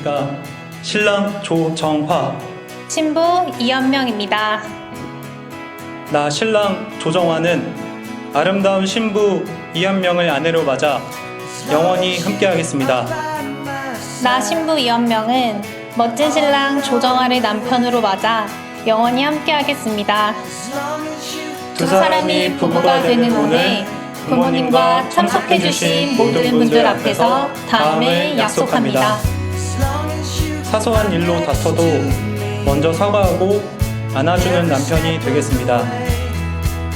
안녕하십니까. 신랑 조정화. 신부 이연명입니다. 나 신랑 조정화는 아름다운 신부 이현명을 아내로 맞아 영원히 함께하겠습니다. 나 신부 이연명은 멋진 신랑 조정아를 남편으로 맞아 영원히 함께하겠습니다. 두 사람이 부부가 되는 오늘 부모님과 참석해주신 모든 분들 앞에서 다음을 약속합니다. 사소한 일로 다퉈도 먼저 사과하고 안아주는 남편이 되겠습니다.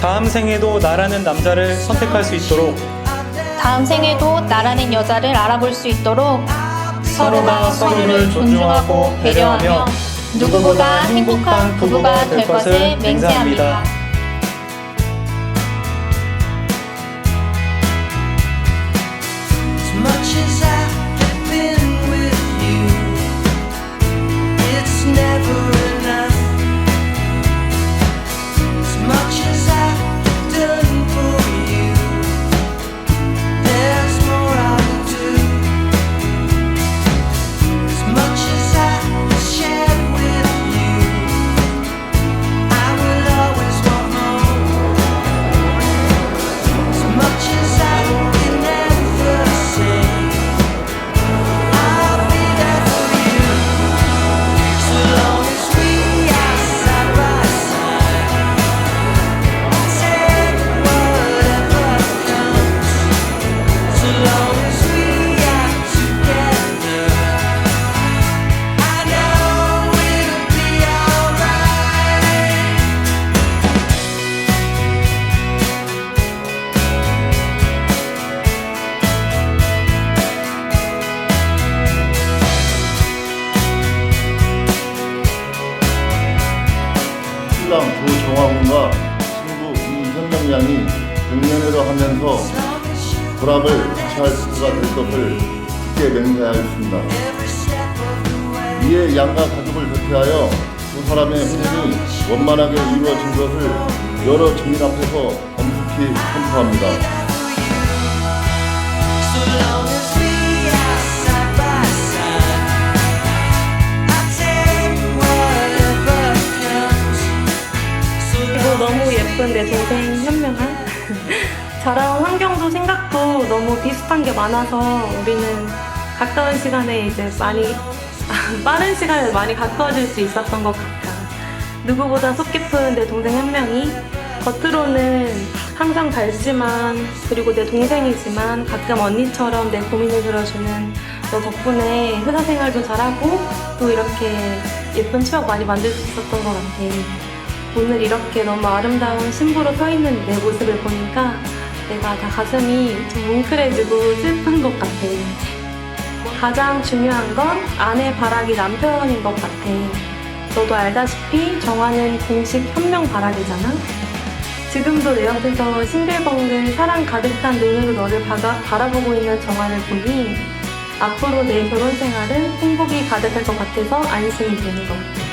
다음 생에도 나라는 남자를 선택할 수 있도록 다음 생에도 나라는 여자를 알아볼 수 있도록 서로가 서로를 존중하고 배려하며 누구보다 행복한 부부가 될 것을 맹세합니다. Much as I 신랑 조정화군과 신부 이현명 양이 백년회로 하면서 보람을 취할 수가 될 것을 굳게 맹세하였습니다. 이에 양가 가족을 대표하여 두 사람의 혼인이 원만하게 이루어진 것을 여러 증인 앞에서 엄숙히 선포합니다. 예쁜 내 동생 현명아. 저랑 환경도 생각도 너무 비슷한 게 많아서 우리는 가까운 시간에 이제 많이 빠른 시간에 많이 가까워질 수 있었던 것 같아. 누구보다 속 깊은 내 동생 현명이 겉으로는 항상 밝지만 그리고 내 동생이지만 가끔 언니처럼 내 고민을 들어주는 너 덕분에 회사 생활도 잘하고 또 이렇게 예쁜 추억 많이 만들 수 있었던 것 같아. 오늘 이렇게 너무 아름다운 신부로 서 있는 내 모습을 보니까 내가 다 가슴이 좀 뭉클해지고 슬픈 것 같아. 가장 중요한 건 아내 바라기 남편인 것 같아. 너도 알다시피 정화는 공식 현명 바라기잖아. 지금도 내 옆에서 싱글벙글 사랑 가득한 눈으로 너를 바가- 바라보고 있는 정화를 보니 앞으로 내 결혼 생활은 행복이 가득할 것 같아서 안심이 되는 것 같아.